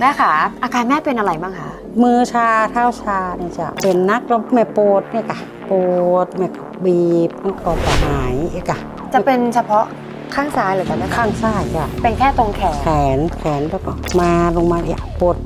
แม่คะอาการแม่เป็นอะไรบ้างคะมือชาเท้าชาเนี่ยจ้ะเป็นนักแล้วไม่ปวดเนี่ยกะปวดไม่ก็บีบมันก็จะหายเอกะจะเป็นเฉพาะข้างซ้ายหรือจะแม่ข้างซ้ายจ้ะเป็นแค่ตรงแขนแขนแขนแล้วก็มาลงมาเนี่ยปวด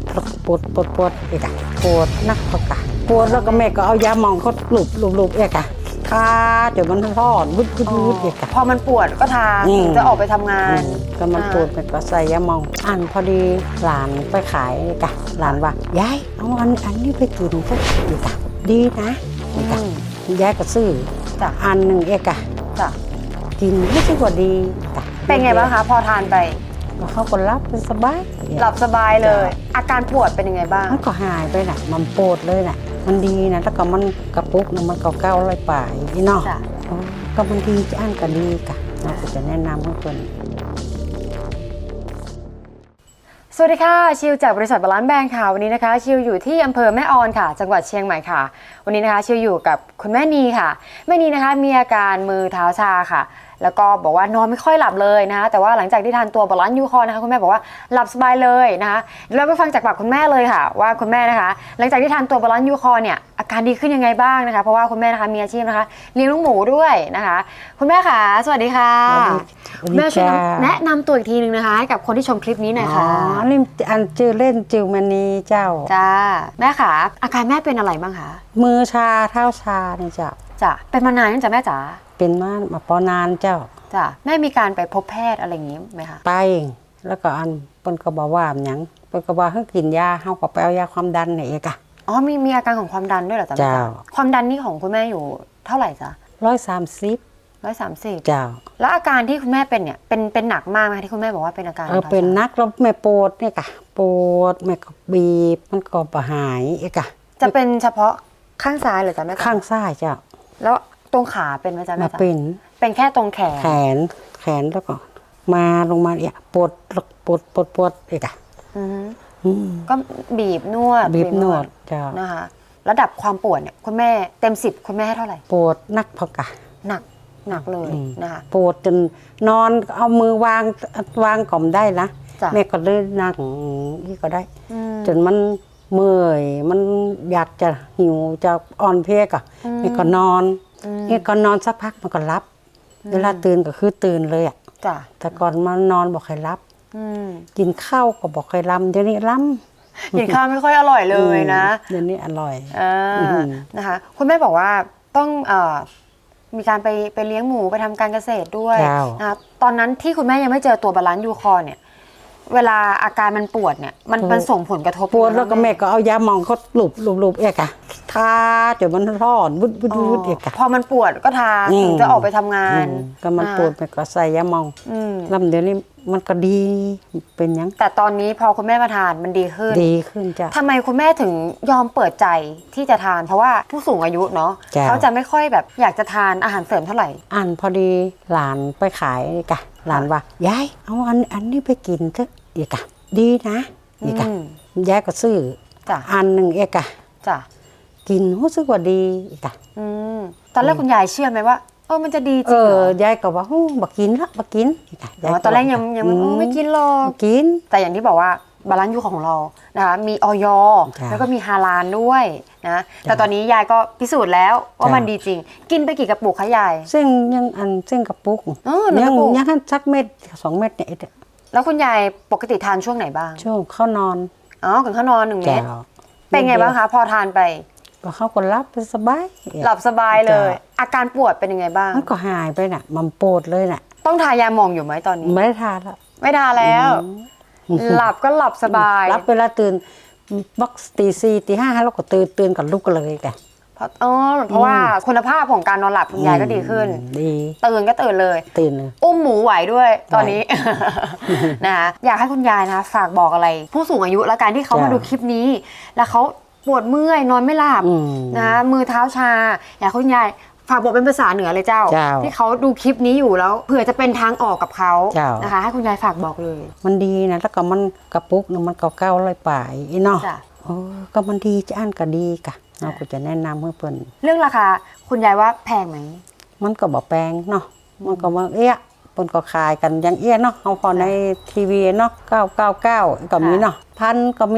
ปวดปวดปวดเอกะปวดนักก็กะปวดแล้วก็แม่ก็เอายาหมองเขาหลุบหลุบหลุบเอกะทาเดี๋ยวมันร้อนวุดวุดวุดเอกะพอมันปวดก็ทาอืมถึงจะออกไปทำงานก็มันปวดแม่ก็ใส่ยาหมองอันพอดีหลานไปขายเอกะหลานว่ายายเอาอันอันนี้ไปกินสักเอกะดีนะเอกะอืมยายก็ซื้อจ้ะอันหนึ่งเอกะจ้ะกินไม่ใช่ว่าดีจ้ะเป็นไงบ้างคะพอทานไปแล้วเขาก็รับเป็นสบายหลับสบายเลย อาการปวดเป็นยังไงบ้างมันก็หายไปน่ะมันปวดเลยน่ะ มันดีนะแล้วก็มันกระปุกนะมันเก่าเก้าๆเลยป่ายนี่เนาะจ้ะอ๋อก็มันดีจะอันก็ดีกะเราก็จะแนะนำให้คน สวัสดีค่ะ ชิวจากบริษัทบาลานซ์แบงค์ค่ะ วันนี้นะคะ ชิวอยู่ที่อำเภอแม่ออนค่ะ จังหวัดเชียงใหม่ค่ะ วันนี้นะคะ ชิวอยู่กับคุณแม่นีค่ะ แม่นีนะคะมีอาการมือเท้าชาค่ะ แล้วก็บอกว่านอนไม่ค่อยหลับเลยนะคะแต่ว่าหลังจากที่ทานตัวบาลานซ์ยูคอนะคะคุณแม่บอกว่าหลับสบายเลยนะคะเดี๋ยวเราไปฟังจากปากคุณแม่เลยค่ะ ว่าคุณแม่นะคะ หลังจากที่ทานตัวบาลานซ์ยูคอเนี่ยอาการดีขึ้นยังไงบ้างนะคะ เพราะว่าคุณแม่นะคะมีอาชีพนะคะเลี้ยงลูกหมูด้วยนะคะ คุณแม่ค่ะ สวัสดีค่ะสวัสคุณดีแม่ช่วยจ้าแนะนำตัวอีกทีหนึ่งนะคะให้กับคนที่ชมคลิปนี้หน่อยอ๋ค่ะอนี่อันจือเล่นจิวมณีเจ้าจ้าแม่ค่ะอาการแม่เป็นอะไรบ้างคะมือชาเท้าชาเนี่ยเจ้าจ้ะเป็นมานานยังจ้ะแม่จ๋า เป็นมามาปอนานเจ้า จ้ะแม่มีการไปพบแพทย์อะไรอย่างนี้ไหมคะ ไป แล้วก็อันเปิ้นก็บอกว่าหยังเปิ้นก็บอกให้กินยาเฮาก็ไปเอายาความดันนี่เอกะอ๋อมีมีอาการของความดันด้วยเหรอจ๊ะแม่จ้าจ๋าความดันนี่ของคุณแม่อยู่เท่าไหร่จ๊ะร้อยสามสิบร้อยสามสิบเจ้า แล้วอาการที่คุณแม่เป็นเนี่ยเป็นเป็นหนักมากไหมคะที่คุณแม่บอกว่าเป็นอาการเออเป็นนักแล้วไม่ปวดเนี่ยกะปวดไม่ก็บีบมันก็บหายเอกะจะเป็นเฉพาะข้างซ้ายหรือจ๊ะแม่จ๋าข้างซ้ายเจ้า แล้ว ตรงขาเป็นไหมจ๊ะมาแม่จ๋าเป็นเป็นแค่ตรงแขน แขนแขนแล้วก็ มาลงมาเนี่ยปวดปวดปวดปวดเอกะอือฮึอืมก็บีบนวดบีบนวดเจ้านะคะ ระดับความปวดเนี่ยคุณแม่เต็มสิบคุณแม่ให้เท่าไหร่ ปวดนักพอกะ หนักหนักเลยอืม นะคะปวดจนนอนเอามือวางวางกล่อมได้นะจ้ะแม่ก็เลยนั่งนี่ก็ได้ อืม จนมันเมื่อยมันอยากจะหิวจะอ่อนเพลียกะอืมนี่ก็นอน อืมนี่ก็นอนสักพักมันก็รับ เวลาตื่นก็คือตื่นเลยอะจ้ะแต่ก่อนมานอนบอกใครรับอืมกินข้าวก็บอกใครลำเดี๋ยวนี้ล้ำกินข้าวไม่ค่อยอร่อยเลยนะเดี๋ยวนี้อร่อยอ่าอืมนะคะคุณแม่บอกว่าต้องเอ่อมีการไปไปเลี้ยงหมูไปทำการเกษตรด้วยเจ้านะคะตอนนั้นที่คุณแม่ยังไม่เจอตัวบาลานซ์ยูคอร์เนี่ย เวลาอาการมันปวดเนี่ยมันมันส่งผลกระทบปวดแล้วก็ยังไงแม่ก็เอายาหมองเขาหลุบหลุบหลุบเอกอะทาเดี๋ยวมันร้อนวุดวุดอ๋อวุดเอกอะพอมันปวดก็ทาอืมถึงจะออกไปทำงานอืมก็มันอ่าปวดแม่ก็ใส่ยาหมองอืมลำเดี๋ยวนี้มันก็ดีเป็นหยัง แต่ตอนนี้พอคุณแม่มาทานมันดีขึ้น ดีขึ้นจ้ะทำไมคุณแม่ถึงยอมเปิดใจที่จะทาน เพราะว่าผู้สูงอายุเนาะจ้ะเขาจะไม่ค่อยแบบอยากจะทานอาหารเสริมเท่าไหร่อันพอดีหลานไปขายนี่กะหลานว่ายายเอาอันอันนี้ไปกินเถอะ อีกอะดีนะอีกอะอืมยายก็ซื้อจ้ะอันหนึ่งเอกอะจ้ะกินรู้สึกว่าดีอีกอะอืมตอนแรกคุณยายเชื่อไหมว่าเออมันจะดีจเอริงเหรออยายก็ว่าฮู้บักินละบักินอีกอะอ๋อตอนแรกยังยังไม่เออไม่กินหรอกบ่กิน แต่อย่างที่บอกว่าบาลานซ์ยูของเรานะคะมีออยจ้ะแล้วก็มีฮาลาลด้วยนะแต่ตอนนี้ยายก็พิสูจน์แล้วว่าจ้ะมันดีจริง กินไปกี่กระปุกคะยายซึ่งยังอันซึ่งกระปุกเออหนึ่งยักระปุกยังให้สักเม็ดสองเม็ดเนี่ยไอ้เด้อ แล้วคุณยายปกติทานช่วงไหนบ้าง ช่วงเข้านอนอ๋อก่อนเข้านอนหนึ่งเม็ดจ้าเป็นไงบ้างคะพอทานไป ก็เขาก็รับไปสบายหลับสบายเลยจ้ะอาการปวดเป็นยังไงบ้าง มันก็หายไปน่ะ มันปวดเลยน่ะ ต้องทายาหมองอยู่ไหมตอนนี้ ไม่ได้ทานแล้วไม่ทาแล้ว หลับก็หลับสบายรับเวลาตื่นบักตีสี่ตีห้าเราก็ตื่นตื่นกับลูกกันเลยแกเพ ราะอ๋อเพราะว่าคุณภาพของการนอนหลับคุณยายก็ดีขึ้น ดี ตื่นก็ตื่นเลย ตื่นเลยอุ้มหมูไหวด้วยตอนนี้ไหนะคะอยากให้คุณยายนะคะฝากบอกอะไร ผู้สูงอายุและการที่เขาจ้ะมาดูคลิปนี้ แล้วเขาปวดเมื่อยนอนไม่หลับอืมนะคะมือเท้าชา อยากให้คุณยายฝากบอกเป็นภาษาเหนือเลยเจ้าเจ้า ที่เขาดูคลิปนี้อยู่แล้วเผื่อจะเป็นทางออกกับเขาเจ้านะคะ ให้คุณยายฝากบอกเลย มันดีนะแล้วก็มันกระปุกนะมันเก่าเก้าๆเลยป่ายอีเนาะจ้ะโอ้ก็มันดีจะอันก็ดีกะ เราก็จะแนะนำให้เพิ่นเรื่องราคาคุณยายว่าแพงไหม มันก็บ่แปลงเนาะมันก็ว่าเอ๊ะเปิ้นก็ขายกันอยังเอี้ยเนาะเฮาพอในทีวีเนาะ999 ก็มีเนาะพันก็มี